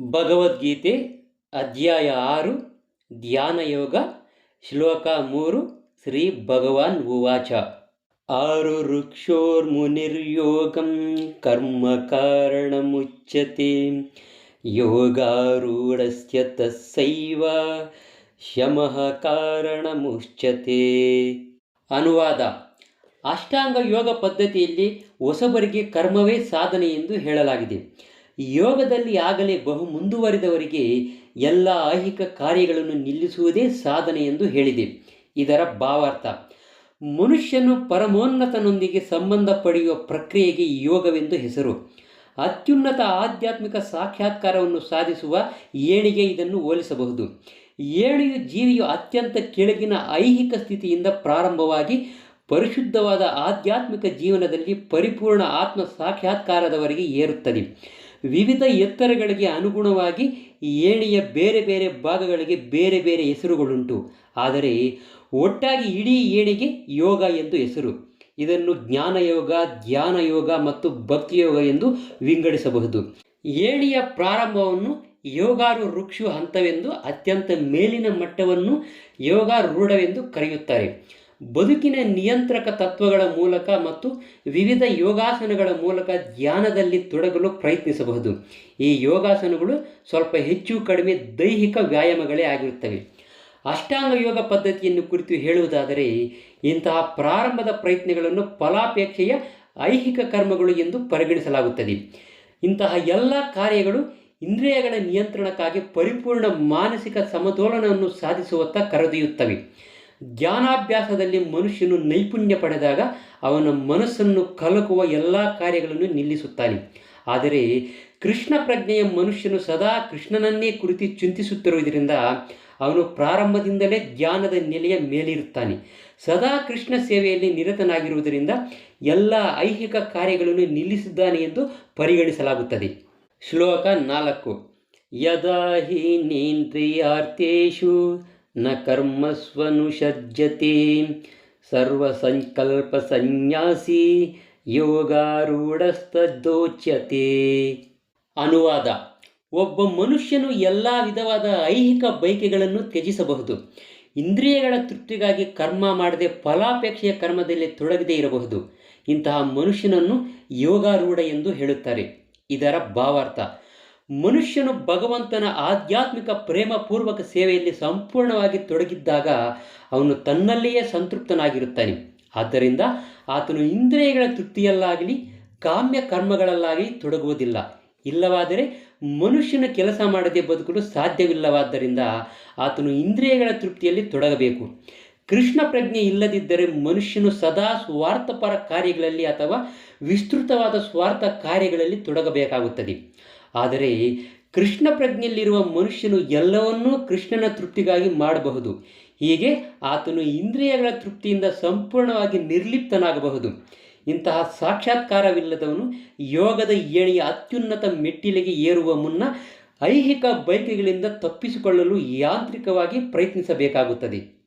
ಭಗವದ್ಗೀತೆ ಅಧ್ಯಾಯ ಆರು ಧ್ಯಾನಯೋಗ ಶ್ಲೋಕ ಮೂರು, ಶ್ರೀ ಭಗವಾನ್ ಉವಾಚ. ಆರು ಋಕ್ಷೋರ್ಮುನಿರ್ಯೋಗಂ, ಕರ್ಮ ಕಾರಣಮುಚ್ಯತೆ. ಯೋಗಾರೂಢಸ್ಯ ತಸ್ಸೈವ, ಶಮಃ ಕಾರಣಮುಚ್ಯತೆ. ಅನುವಾದ, ಅಷ್ಟಾಂಗ ಯೋಗ ಪದ್ಧತಿಯಲ್ಲಿ ಹೊಸಬರಿಗೆ ಕರ್ಮವೇ ಸಾಧನೆ ಎಂದು ಹೇಳಲಾಗಿದೆ. ಯೋಗದಲ್ಲಿ ಆಗಲೇ ಬಹು ಮುಂದುವರಿದವರಿಗೆ ಎಲ್ಲ ಐಹಿಕ ಕಾರ್ಯಗಳನ್ನು ನಿಲ್ಲಿಸುವುದೇ ಸಾಧನೆ ಎಂದು ಹೇಳಿದೆ. ಇದರ ಭಾವಾರ್ಥ, ಮನುಷ್ಯನು ಪರಮೋನ್ನತನೊಂದಿಗೆ ಸಂಬಂಧ ಪಡೆಯುವ ಪ್ರಕ್ರಿಯೆಗೆ ಯೋಗವೆಂದು ಹೆಸರು. ಅತ್ಯುನ್ನತ ಆಧ್ಯಾತ್ಮಿಕ ಸಾಕ್ಷಾತ್ಕಾರವನ್ನು ಸಾಧಿಸುವ ಏಣಿಗೆ ಇದನ್ನು ಹೋಲಿಸಬಹುದು. ಏಣಿಯು ಜೀವಿಯು ಅತ್ಯಂತ ಕೆಳಗಿನ ಐಹಿಕ ಸ್ಥಿತಿಯಿಂದ ಪ್ರಾರಂಭವಾಗಿ ಪರಿಶುದ್ಧವಾದ ಆಧ್ಯಾತ್ಮಿಕ ಜೀವನದಲ್ಲಿ ಪರಿಪೂರ್ಣ ಆತ್ಮ ಸಾಕ್ಷಾತ್ಕಾರದವರೆಗೆ ಏರುತ್ತದೆ. ವಿವಿಧ ಎತ್ತರಗಳಿಗೆ ಅನುಗುಣವಾಗಿ ಏಣಿಯ ಬೇರೆ ಬೇರೆ ಭಾಗಗಳಿಗೆ ಬೇರೆ ಬೇರೆ ಹೆಸರುಗಳುಂಟು. ಆದರೆ ಒಟ್ಟಾಗಿ ಇಡೀ ಏಣಿಗೆ ಯೋಗ ಎಂದು ಹೆಸರು. ಇದನ್ನು ಜ್ಞಾನಯೋಗ ಧ್ಯಾನ ಯೋಗ ಮತ್ತು ಭಕ್ತಿಯೋಗ ಎಂದು ವಿಂಗಡಿಸಬಹುದು. ಏಣಿಯ ಪ್ರಾರಂಭವನ್ನು ಯೋಗಾರು ವೃಕ್ಷು ಹಂತವೆಂದು ಅತ್ಯಂತ ಮೇಲಿನ ಮಟ್ಟವನ್ನು ಯೋಗಾರೂಢವೆಂದು ಕರೆಯುತ್ತಾರೆ. ಬದುಕಿನ ನಿಯಂತ್ರಕ ತತ್ವಗಳ ಮೂಲಕ ಮತ್ತು ವಿವಿಧ ಯೋಗಾಸನಗಳ ಮೂಲಕ ಧ್ಯಾನದಲ್ಲಿ ತೊಡಗಲು ಪ್ರಯತ್ನಿಸಬಹುದು. ಈ ಯೋಗಾಸನಗಳು ಸ್ವಲ್ಪ ಹೆಚ್ಚು ಕಡಿಮೆ ದೈಹಿಕ ವ್ಯಾಯಾಮಗಳೇ ಆಗಿರುತ್ತವೆ. ಅಷ್ಟಾಂಗ ಯೋಗ ಪದ್ಧತಿಯನ್ನು ಕುರಿತು ಹೇಳುವುದಾದರೆ, ಇಂತಹ ಪ್ರಾರಂಭದ ಪ್ರಯತ್ನಗಳನ್ನು ಫಲಾಪೇಕ್ಷೆಯ ಐಹಿಕ ಕರ್ಮಗಳು ಎಂದು ಪರಿಗಣಿಸಲಾಗುತ್ತದೆ. ಇಂತಹ ಎಲ್ಲ ಕಾರ್ಯಗಳು ಇಂದ್ರಿಯಗಳ ನಿಯಂತ್ರಣಕ್ಕಾಗಿ ಪರಿಪೂರ್ಣ ಮಾನಸಿಕ ಸಮತೋಲನವನ್ನು ಸಾಧಿಸುವತ್ತ ಕರೆದೊಯ್ಯುತ್ತವೆ. ಧ್ಯಾನಾಭ್ಯಾಸದಲ್ಲಿ ಮನುಷ್ಯನು ನೈಪುಣ್ಯ ಪಡೆದಾಗ ಅವನ ಮನಸ್ಸನ್ನು ಕಲಕುವ ಎಲ್ಲ ಕಾರ್ಯಗಳನ್ನು ನಿಲ್ಲಿಸುತ್ತಾನೆ. ಆದರೆ ಕೃಷ್ಣ ಪ್ರಜ್ಞೆಯ ಮನುಷ್ಯನು ಸದಾ ಕೃಷ್ಣನನ್ನೇ ಕುರಿತು ಚಿಂತಿಸುತ್ತಿರುವುದರಿಂದ ಅವನು ಪ್ರಾರಂಭದಿಂದಲೇ ಧ್ಯಾನದ ನೆಲೆಯ ಮೇಲಿರುತ್ತಾನೆ. ಸದಾ ಕೃಷ್ಣ ಸೇವೆಯಲ್ಲಿ ನಿರತನಾಗಿರುವುದರಿಂದ ಎಲ್ಲ ಐಹಿಕ ಕಾರ್ಯಗಳನ್ನು ನಿಲ್ಲಿಸಿದ್ದಾನೆ ಎಂದು ಪರಿಗಣಿಸಲಾಗುತ್ತದೆ. ಶ್ಲೋಕ ನಾಲ್ಕು. ಯದಾ ಹಿ ನ ಕರ್ಮಸ್ವನುಷಜ್ಯತೆ ಸರ್ವಸಂಕಲ್ಪಸನ್ಯಾಸಿ ಯೋಗಾರೂಢಸ್ತದೋಚ್ಯತೆ ಅನುವಾದ. ಒಬ್ಬ ಮನುಷ್ಯನು ಎಲ್ಲ ವಿಧವಾದ ಐಹಿಕ ಬಯಕೆಗಳನ್ನು ತ್ಯಜಿಸಬಹುದು. ಇಂದ್ರಿಯಗಳ ತೃಪ್ತಿಗಾಗಿ ಕರ್ಮ ಮಾಡದೆ ಫಲಾಪೇಕ್ಷೆಯ ಕರ್ಮದಲ್ಲಿ ತೊಡಗದೇ ಇರಬಹುದು. ಇಂತಹ ಮನುಷ್ಯನನ್ನು ಯೋಗಾರೂಢ ಎಂದು ಹೇಳುತ್ತಾರೆ. ಇದರ ಭಾವಾರ್ಥ. ಮನುಷ್ಯನು ಭಗವಂತನ ಆಧ್ಯಾತ್ಮಿಕ ಪ್ರೇಮಪೂರ್ವಕ ಸೇವೆಯಲ್ಲಿ ಸಂಪೂರ್ಣವಾಗಿ ತೊಡಗಿದ್ದಾಗ ಅವನು ತನ್ನಲ್ಲಿಯೇ ಸಂತೃಪ್ತನಾಗಿರುತ್ತಾನೆ. ಆದ್ದರಿಂದ ಆತನು ಇಂದ್ರಿಯಗಳ ತೃಪ್ತಿಯಲ್ಲಾಗಲಿ, ಕಾಮ್ಯ ಕರ್ಮಗಳಲ್ಲಾಗಲಿ ತೊಡಗುವುದಿಲ್ಲ. ಇಲ್ಲವಾದರೆ ಮನುಷ್ಯನ ಕೆಲಸ ಮಾಡದೆ ಬದುಕಲು ಸಾಧ್ಯವಿಲ್ಲವಾದ್ದರಿಂದ ಆತನು ಇಂದ್ರಿಯಗಳ ತೃಪ್ತಿಯಲ್ಲಿ ತೊಡಗಬೇಕು. ಕೃಷ್ಣ ಪ್ರಜ್ಞೆ ಇಲ್ಲದಿದ್ದರೆ ಮನುಷ್ಯನು ಸದಾ ಸ್ವಾರ್ಥಪರ ಕಾರ್ಯಗಳಲ್ಲಿ ಅಥವಾ ವಿಸ್ತೃತವಾದ ಸ್ವಾರ್ಥ ಕಾರ್ಯಗಳಲ್ಲಿ ತೊಡಗಬೇಕಾಗುತ್ತದೆ. ಆದರೆ ಕೃಷ್ಣ ಪ್ರಜ್ಞೆಯಲ್ಲಿರುವ ಮನುಷ್ಯನು ಎಲ್ಲವನ್ನೂ ಕೃಷ್ಣನ ತೃಪ್ತಿಗಾಗಿ ಮಾಡಬಹುದು. ಹೀಗೆ ಆತನು ಇಂದ್ರಿಯಗಳ ತೃಪ್ತಿಯಿಂದ ಸಂಪೂರ್ಣವಾಗಿ ನಿರ್ಲಿಪ್ತನಾಗಬಹುದು. ಇಂತಹ ಸಾಕ್ಷಾತ್ಕಾರವಿಲ್ಲದವನು ಯೋಗದ ಏಣಿಯ ಅತ್ಯುನ್ನತ ಮೆಟ್ಟಿಲಿಗೆ ಏರುವ ಮುನ್ನ ಐಹಿಕ ಬಯಕೆಗಳಿಂದ ತಪ್ಪಿಸಿಕೊಳ್ಳಲು ಯಾಂತ್ರಿಕವಾಗಿ ಪ್ರಯತ್ನಿಸಬೇಕಾಗುತ್ತದೆ.